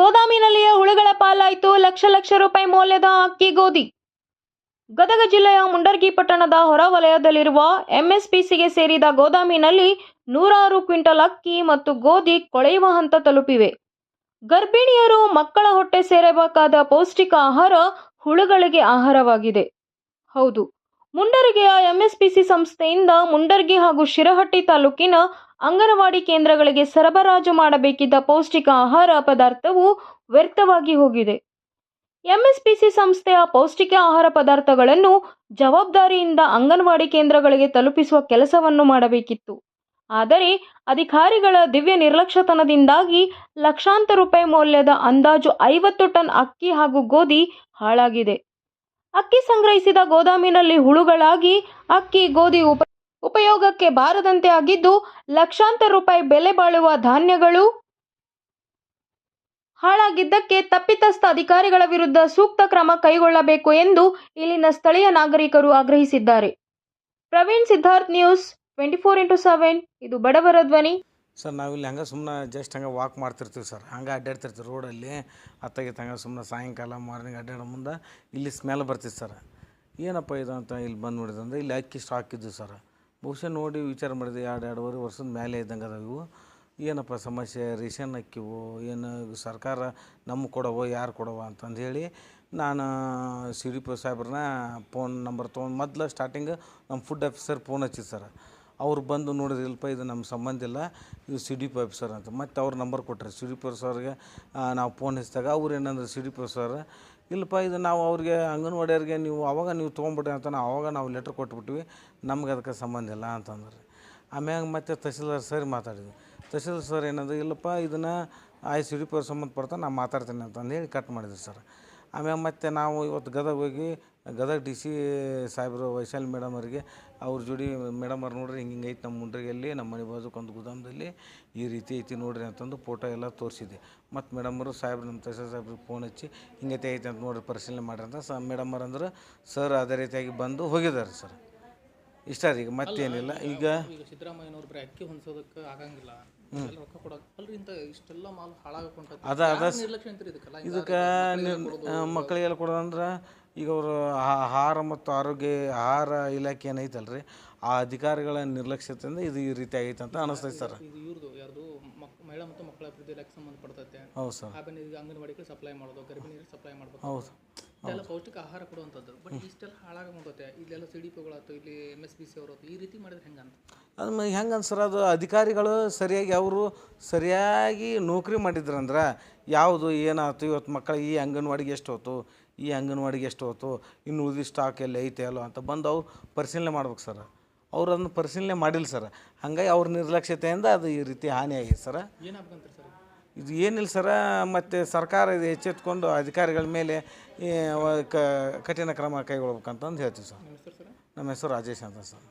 ಗೋದಾಮಿನಲ್ಲಿಯೇ ಹುಳುಗಳ ಪಾಲಾಯಿತು. ಲಕ್ಷ ಲಕ್ಷ ರೂಪಾಯಿ ಮೌಲ್ಯದ ಅಕ್ಕಿ ಗೋಧಿ. ಗದಗ ಜಿಲ್ಲೆಯ ಮುಂಡರ್ಗಿ ಪಟ್ಟಣದ ಹೊರವಲಯದಲ್ಲಿರುವ ಎಂಎಸ್ಪಿಸಿಗೆ ಸೇರಿದ ಗೋದಾಮಿನಲ್ಲಿ ನೂರಾರು ಕ್ವಿಂಟಲ್ ಅಕ್ಕಿ ಮತ್ತು ಗೋಧಿ ಕೊಳೆಯುವ ಹಂತ ತಲುಪಿವೆ. ಗರ್ಭಿಣಿಯರು ಮಕ್ಕಳ ಹೊಟ್ಟೆ ಸೇರಬೇಕಾದ ಪೌಷ್ಟಿಕ ಆಹಾರ ಹುಳುಗಳಿಗೆ ಆಹಾರವಾಗಿದೆ. ಹೌದು. ಮುಂಡರ್ಗಿಯ ಎಂಎಸ್ಪಿಸಿ ಸಂಸ್ಥೆಯಿಂದ ಮುಂಡರ್ಗಿ ಹಾಗೂ ಶಿರಹಟ್ಟಿ ತಾಲೂಕಿನ ಅಂಗನವಾಡಿ ಕೇಂದ್ರಗಳಿಗೆ ಸರಬರಾಜು ಮಾಡಬೇಕಿದ್ದ ಪೌಷ್ಟಿಕ ಆಹಾರ ಪದಾರ್ಥವು ವ್ಯರ್ಥವಾಗಿ ಹೋಗಿದೆ. ಎಂಎಸ್ಪಿಸಿ ಸಂಸ್ಥೆಯ ಪೌಷ್ಟಿಕ ಆಹಾರ ಪದಾರ್ಥಗಳನ್ನು ಜವಾಬ್ದಾರಿಯಿಂದ ಅಂಗನವಾಡಿ ಕೇಂದ್ರಗಳಿಗೆ ತಲುಪಿಸುವ ಕೆಲಸವನ್ನು ಮಾಡಬೇಕಿತ್ತು. ಆದರೆ ಅಧಿಕಾರಿಗಳ ದಿವ್ಯ ನಿರ್ಲಕ್ಷ್ಯತನದಿಂದಾಗಿ ಲಕ್ಷಾಂತರ ರೂಪಾಯಿ ಮೌಲ್ಯದ ಅಂದಾಜು ಐವತ್ತು ಟನ್ ಅಕ್ಕಿ ಹಾಗೂ ಗೋಧಿ ಹಾಳಾಗಿದೆ. ಅಕ್ಕಿ ಸಂಗ್ರಹಿಸಿದ ಗೋದಾಮಿನಲ್ಲಿ ಹುಳುಗಳಾಗಿ ಅಕ್ಕಿ, ಗೋಧಿ ಉಪ ಉಪಯೋಗಕ್ಕೆ ಬಾರದಂತೆ ಆಗಿದ್ದು ಲಕ್ಷಾಂತರ ರೂಪಾಯಿ ಬೆಲೆ ಬಾಳುವ ಧಾನ್ಯಗಳು. ಹಾಳಾಗಿದ್ದಕ್ಕೆ ತಪ್ಪಿತಸ್ಥ ಅಧಿಕಾರಿಗಳ ವಿರುದ್ಧ ಸೂಕ್ತ ಕ್ರಮ ಕೈಗೊಳ್ಳಬೇಕು ಎಂದು ಇಲ್ಲಿನ ಸ್ಥಳೀಯ ನಾಗರಿಕರು ಆಗ್ರಹಿಸಿದ್ದಾರೆ. Praveen Siddharth news twenty four into seven, ಇದು ಬಡವರ ಧ್ವನಿ. ಸರ್ ನಾವಿಲ್ಲಿ ಹಂಗೆ ಸುಮ್ಮನೆ ಜಸ್ಟ್ ಹಂಗೆ ವಾಕ್ ಮಾಡ್ತಿರ್ತೀವಿ ಸರ್. ಹಂಗೆ ಅಡ್ಡಾಡ್ತಿರ್ತೀವಿ ರೋಡಲ್ಲಿ ಅತ್ತಾಗಿ ತಂಗ ಸುಮ್ಮನೆ ಸಾಯಂಕಾಲ ಮಾರ್ನಿಂಗ್ ಅಡ್ಡಾಡೋ ಮುಂದೆ ಇಲ್ಲಿ ಸ್ಮೆಲ್ ಬರ್ತಿತ್ತು ಸರ್. ಏನಪ್ಪ ಇದು ಅಂತ ಇಲ್ಲಿ ಬಂದು ನೋಡಿದಂದ್ರೆ ಇಲ್ಲಿ ಅಕ್ಕಿ ಸ್ಟಾಕ್ ಇದ್ದು ಸರ್. ಬಹುಶಃ ನೋಡಿ ವಿಚಾರ ಮಾಡಿದೆ, ಎರಡು, ಎರಡೂವರೆ ವರ್ಷದ ಮೇಲೆ ಇದ್ದಂಗೆ ಅದಾವ ಇವು. ಏನಪ್ಪ ಸಮಸ್ಯೆ? ರೇಷನ್ ಅಕ್ಕಿವು ಏನು ಸರ್ಕಾರ ನಮ್ಗೆ ಕೊಡವೋ? ಯಾರು ಕೊಡವ ಅಂತಂದು ಹೇಳಿ ನಾನು ಸಿ ಡಿ ಪಿ ಸಾಹೇಬ್ರನ್ನ ಫೋನ್ ನಂಬರ್ ತೊಗೊಂಡು ಮೊದ್ಲು ಸ್ಟಾರ್ಟಿಂಗ್ ನಮ್ಮ ಫುಡ್ ಆಫೀಸರ್ ಫೋನ್ ಹಚ್ಚಿದ್ದು ಸರ್. ಅವ್ರು ಬಂದು ನೋಡಿದ್ರೆ ಇಲ್ಪ ಇದು ನಮ್ಮ ಸಂಬಂಧ ಇಲ್ಲ, ಇದು ಸಿ ಡಿ ಪಿ ಆಫೀಸರ್ ಅಂತ. ಮತ್ತು ಅವ್ರ ನಂಬರ್ ಕೊಟ್ಟರೆ. ಸಿ ಡಿ ಪಿ ಸರ್ಗೆ ನಾವು ಫೋನ್ ಹಚ್ಚಿದಾಗ ಅವ್ರು ಏನಂದ್ರೆ ಸಿ ಡಿ ಪಿ ಸರ್ ಇಲ್ಲಪ್ಪ, ಇದು ನಾವು ಅವ್ರಿಗೆ ಅಂಗನವಾಡಿಯವ್ರಿಗೆ ನೀವು ಅವಾಗ ನೀವು ತೊಗೊಂಬಿಡ್ರಿ ಅಂತ ನಾವು ಅವಾಗ ನಾವು ಲೆಟ್ರ್ ಕೊಟ್ಬಿಟ್ವಿ. ನಮ್ಗೆ ಅದಕ್ಕೆ ಸಂಬಂಧ ಇಲ್ಲ ಅಂತಂದ್ರೆ. ಆಮ್ಯಾಗ ಮತ್ತೆ ತಹಸೀಲ್ದಾರ್ ಸರ್ ಮಾತಾಡಿದ್ವಿ ತಹಸೀಲ್ದಾರ್ ಸರ್ ಏನಂದ್ರೆ, ಇಲ್ಲಪ್ಪ, ಇದನ್ನು ಆಯ್ ಸಿ ಡಿ ಪಿ ಅವ್ರು ಸಂಬಂಧಪಡ್ತಾ ನಾನು ಮಾತಾಡ್ತೀನಿ ಅಂತಂದು ಹೇಳಿ ಕಟ್ ಮಾಡಿದ್ವಿ ಸರ್. ಆಮ್ಯಾಗ ಮತ್ತೆ ನಾವು ಇವತ್ತು ಗದಗ ಹೋಗಿ ಗದಗ ಡಿ ಸಿ ಸಾಹೇಬರು ವೈಶಾಲಿ ಮೇಡಮ್ ಅವರಿಗೆ ಅವ್ರ ಜೋಡಿ ಮೇಡಮ್ ಅವ್ರು ನೋಡ್ರಿ ಹಿಂಗೆ ಹಿಂಗೆ ಐತೆ ನಮ್ಮ ಮುಂಡ್ರಿಗೆಯಲ್ಲಿ ನಮ್ಮ ಮನೆ ಬಾಜುಕೊಂದು ಗೋದಾಮದಲ್ಲಿ ಈ ರೀತಿ ಐತಿ ನೋಡ್ರಿ ಅಂತಂದು ಫೋಟೋ ಎಲ್ಲ ತೋರಿಸಿದೆ. ಮತ್ತು ಮೇಡಮರು ಸಾಹೇಬ್ರು ನಮ್ಮ ತಹಸೀಲ್ ಸಾಹೇಬ್ರಿಗೆ ಫೋನ್ ಹಚ್ಚಿ ಹಿಂಗೈತೆ ಐತೆ ಅಂತ ನೋಡ್ರಿ ಪರಿಶೀಲನೆ ಮಾಡ್ರಿ ಅಂತ ಸ ಮೇಡಮ್ ಅವ್ರು ಅಂದ್ರೆ ಸರ್ ಅದೇ ರೀತಿಯಾಗಿ ಬಂದು ಹೋಗಿದ್ದಾರೆ ಸರ್. ಇಷ್ಟ ರೀ ಈಗ ಮತ್ತೇನಿಲ್ಲ ಈಗ ಸಿದ್ದರಾಮಯ್ಯನವ್ರು ಬರೀ ಅಕ್ಕಿ ಹೊಂದ್ಸೋದಕ್ಕೆ ಆಗಂಗಿಲ್ಲ. ಅದ ಅದ ಇದಕ್ಕೆ ಮಕ್ಕಳಿಗೆಲ್ಲ ಕೊಡೋದಂದ್ರೆ ಈಗ ಅವರು ಆಹಾರ ಮತ್ತು ಆರೋಗ್ಯ ಆಹಾರ ಇಲಾಖೆ ಏನೈತಲ್ರಿ? ಆ ಅಧಿಕಾರಿಗಳ ನಿರ್ಲಕ್ಷ್ಯತೆಯಿಂದ ಇದು ಈ ರೀತಿ ಆಗೈತೆ ಅಂತ ಅನಿಸ್ತೈತೆ ಸರ್. ಇದು ಇವ್ರದ್ದು ಯಾರ್ದು ಮಹಿಳಾ ಮತ್ತು ಮಕ್ಕಳ ಅಭಿವೃದ್ಧಿ ಇಲಾಖೆ ಸಂಬಂಧಪಡ್ತೈತೆ ಹೌದು ಸರ್. ಆಮೇಲೆ ಈಗ ಅಂಗನವಾಡಿಗೆ ಸಪ್ಲೈ ಮಾಡೋದು ಗರ್ಭಿಣಿಯರಿಗೆ ಸಪ್ಲೈ ಮಾಡ್ಬೇಕು. ಹೌದು. ಇದೆಲ್ಲ ಪೌಷ್ಟಿಕ ಆಹಾರ ಕೊಡುವಂಥದ್ದು. ಬಟ್ ಇಷ್ಟೆಲ್ಲ ಹಾಳಾಗೊಂಡೈತೆ ಇಲ್ಲೆಲ್ಲ ಸಿ ಡಿ ಪಿಗಳಾಯ್ತು ಇಲ್ಲಿ ಎಂ ಎಸ್ ಬಿ ಸಿ ಅವರು ಈ ರೀತಿ ಮಾಡಿದ್ರೆ ಹೆಂಗಂತ ಅದು ಮ ಹೆಂಗೆ ಸರ್ ಅದು? ಅಧಿಕಾರಿಗಳು ಸರಿಯಾಗಿ ಅವರು ಸರಿಯಾಗಿ ನೌಕರಿ ಮಾಡಿದ್ರಂದ್ರೆ ಯಾವುದು ಏನಾಯ್ತು? ಇವತ್ತು ಮಕ್ಕಳಿಗೆ ಈ ಅಂಗನವಾಡಿಗೆ ಎಷ್ಟು ಹೋತು? ಈ ಅಂಗನವಾಡಿಗೆ ಎಷ್ಟು ಹೋಯ್ತು ಇನ್ನು ಉಳಿದ ಸ್ಟಾಕ್ ಎಲ್ಲ ಐತೆ ಅಲ್ಲೋ ಅಂತ ಬಂದು ಅವ್ರು ಪರಿಶೀಲನೆ ಮಾಡ್ಬೇಕು ಸರ್. ಅವ್ರು ಅದನ್ನು ಪರಿಶೀಲನೆ ಮಾಡಿಲ್ಲ ಸರ್. ಹಾಗಾಗಿ ಅವ್ರ ನಿರ್ಲಕ್ಷ್ಯತೆಯಿಂದ ಅದು ಈ ರೀತಿ ಹಾನಿ ಆಗಿದೆ ಸರ್. ಇದು ಏನಿಲ್ಲ ಸರ ಮತ್ತು ಸರ್ಕಾರ ಇದು ಎಚ್ಚೆತ್ಕೊಂಡು ಅಧಿಕಾರಿಗಳ ಮೇಲೆ ಕಠಿಣ ಕ್ರಮ ಕೈಗೊಳ್ಬೇಕಂತಂದು ಹೇಳ್ತೀವಿ ಸರ್. ಸರ್. ನಮ್ಮ ಹೆಸರು ರಾಜೇಶ್ ಅಂತ ಸರ್.